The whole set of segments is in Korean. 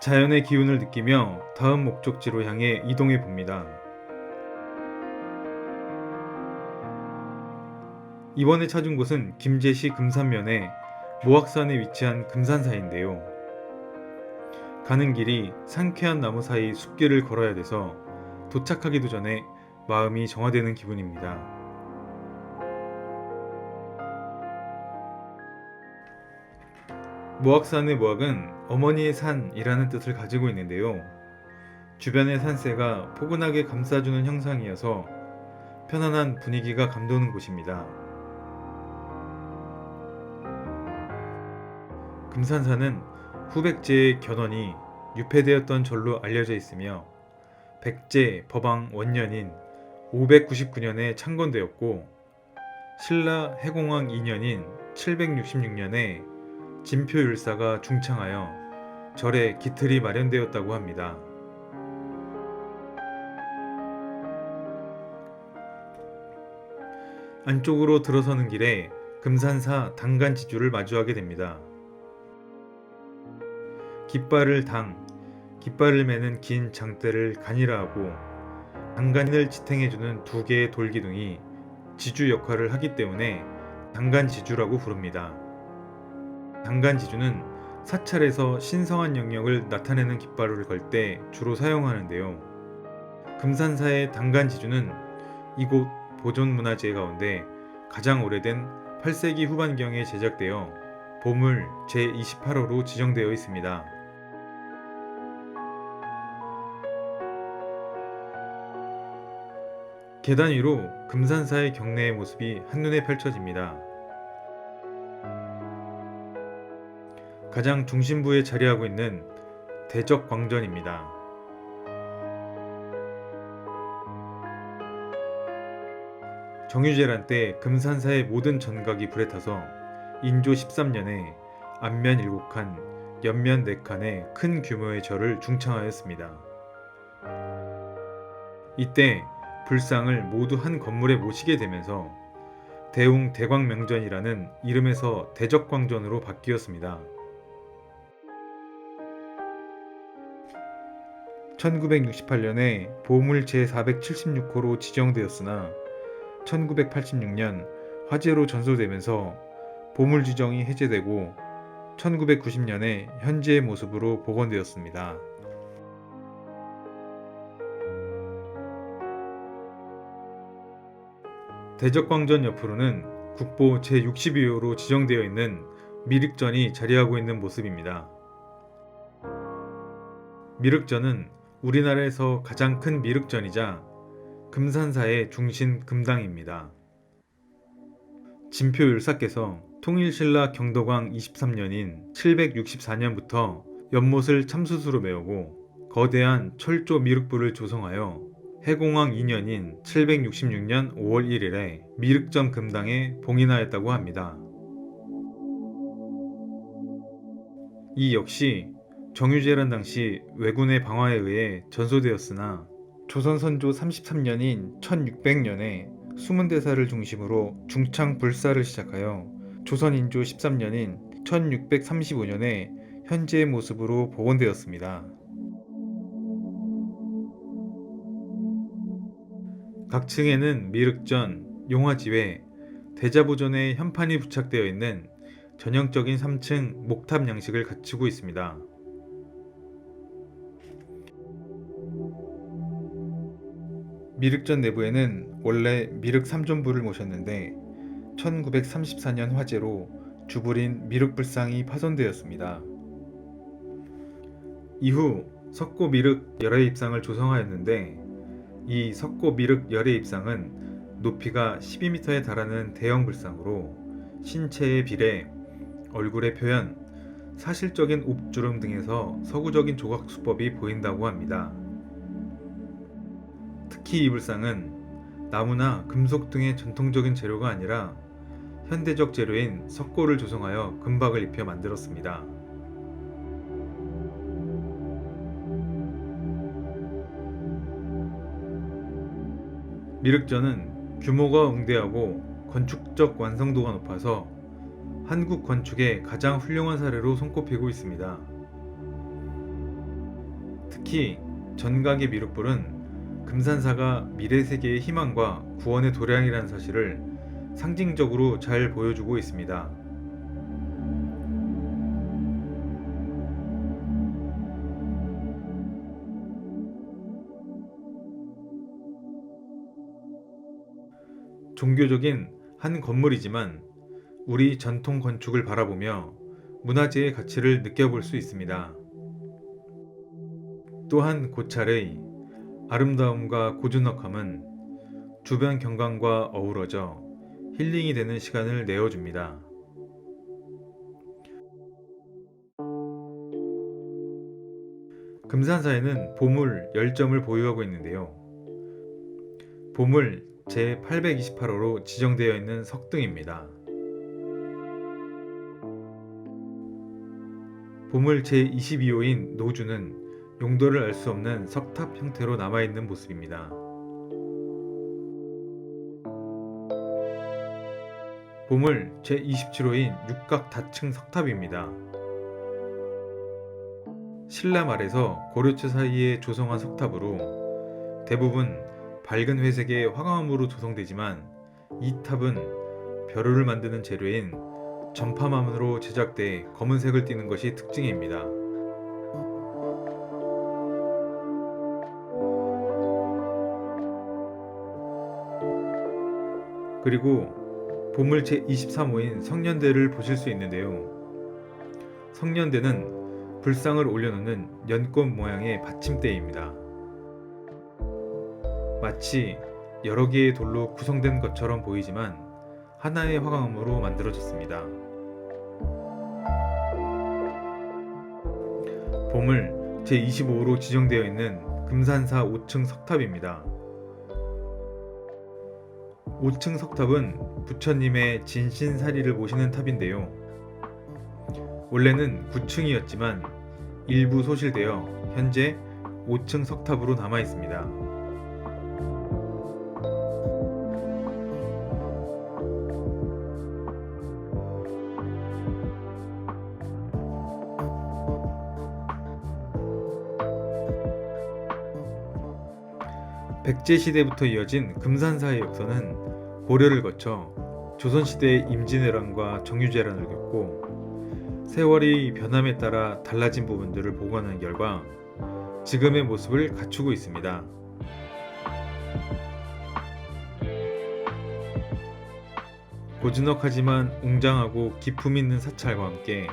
자연의 기운을 느끼며 다음 목적지로 향해 이동해 봅니다. 이번에 찾은 곳은 김제시 금산면에 모악산에 위치한 금산사인데요. 가는 길이 상쾌한 나무 사이 숲길을 걸어야 돼서 도착하기도 전에 마음이 정화되는 기분입니다. 모악산의 모악은 어머니의 산이라는 뜻을 가지고 있는데요. 주변의 산세가 포근하게 감싸주는 형상이어서 편안한 분위기가 감도는 곳입니다. 금산사는 후백제의 견원이 유폐되었던 절로 알려져 있으며 백제 법왕 원년인 599년에 창건되었고 신라 해공왕 2년인 766년에 진표 율사가 중창하여 절에 기틀이 마련되었다고 합니다. 안쪽으로 들어서는 길에 금산사 당간 지주를 마주하게 됩니다. 깃발을 당, 깃발을 매는 긴 장대를 간이라 하고 당간을 지탱해주는 두 개의 돌기둥이 지주 역할을 하기 때문에 당간 지주라고 부릅니다. 당간 지주는 사찰에서 신성한 영역을 나타내는 깃발을 걸 때 주로 사용하는데요. 금산사의 당간 지주는 이곳 보존문화재 가운데 가장 오래된 8세기 후반경에 제작되어 보물 제28호로 지정되어 있습니다. 계단 위로 금산사의 경내의 모습이 한눈에 펼쳐집니다. 가장 중심부에 자리하고 있는 대적 광전입니다. 정유재란 때 금산사의 모든 전각이 불에 타서 인조 13년에 앞면 7칸, 옆면 4칸의 큰 규모의 절을 중창하였습니다. 이때 불상을 모두 한 건물에 모시게 되면서 대웅 대광명전이라는 이름에서 대적광전으로 바뀌었습니다. 1968년에 보물 제476호로 지정되었으나 1986년 화재로 전소되면서 보물 지정이 해제되고 1990년에 현재의 모습으로 복원되었습니다. 대적광전 옆으로는 국보 제62호로 지정되어 있는 미륵전이 자리하고 있는 모습입니다. 미륵전은 우리나라에서 가장 큰 미륵전이자 금산사의 중심 금당입니다. 진표 율사께서 통일신라 경도광 23년인 764년부터 연못을 참수수로 메우고 거대한 철조 미륵부를 조성하여 해공왕 2년인 766년 5월 1일에 미륵전 금당에 봉인하였다고 합니다. 이 역시 정유재란 당시 왜군의 방화에 의해 전소되었으나 조선 선조 33년인 1600년에 수문대사를 중심으로 중창 불사를 시작하여 조선 인조 13년인 1635년에 현재의 모습으로 복원되었습니다. 각 층에는 미륵전, 용화지회, 대자보존의 현판이 부착되어 있는 전형적인 3층 목탑 양식을 갖추고 있습니다. 미륵전 내부에는 원래 미륵 삼존부를 모셨는데 1934년 화재로 주불인 미륵불상이 파손되었습니다. 이후 석고 미륵 열애 입상을 조성하였는데 이 석고 미륵 열애 입상은 높이가 12m에 달하는 대형 불상으로 신체의 비례, 얼굴의 표현, 사실적인 옵주름 등에서 서구적인 조각 수법이 보인다고 합니다. 특히 이 불상은 나무나 금속 등의 전통적인 재료가 아니라 현대적 재료인 석고를 조성하여 금박을 입혀 만들었습니다. 미륵전은 규모가 웅대하고 건축적 완성도가 높아서 한국 건축의 가장 훌륭한 사례로 손꼽히고 있습니다. 특히 전각의 미륵불은 금산사가 미래 세계의 희망과 구원의 도량이라는 사실을 상징적으로 잘 보여주고 있습니다. 종교적인 한 건물이지만 우리 전통 건축을 바라보며 문화재의 가치를 느껴볼 수 있습니다. 또한 고찰의 아름다움과 고즈넉함은 주변 경관과 어우러져 힐링이 되는 시간을 내어줍니다. 금산사에는 보물 10점을 보유하고 있는데요. 보물 제828호로 지정되어 있는 석등입니다. 보물 제22호인 노주는 용도를 알 수 없는 석탑 형태로 남아있는 모습입니다. 보물 제27호인 육각 다층 석탑입니다. 신라 말에서 고려초 사이에 조성한 석탑으로 대부분 밝은 회색의 화강암으로 조성되지만 이 탑은 벼루를 만드는 재료인 전파만으로 제작돼 검은색을 띠는 것이 특징입니다. 그리고 보물 제23호인 성년대를 보실 수 있는데요. 성년대는 불상을 올려놓는 연꽃 모양의 받침대입니다. 마치 여러 개의 돌로 구성된 것처럼 보이지만 하나의 화강암으로 만들어졌습니다. 보물 제25호로 지정되어 있는 금산사 5층 석탑입니다. 5층 석탑은 부처님의 진신사리를 모시는 탑인데요. 원래는 9층이었지만 일부 소실되어 현재 5층 석탑으로 남아 있습니다. 백제 시대부터 이어진 금산사의 역사는 고려를 거쳐 조선 시대의 임진왜란과 정유재란을 겪고 세월이 변함에 따라 달라진 부분들을 보관한 결과 지금의 모습을 갖추고 있습니다. 고즈넉하지만 웅장하고 기품 있는 사찰과 함께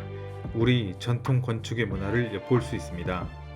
우리 전통 건축의 문화를 엿볼 수 있습니다.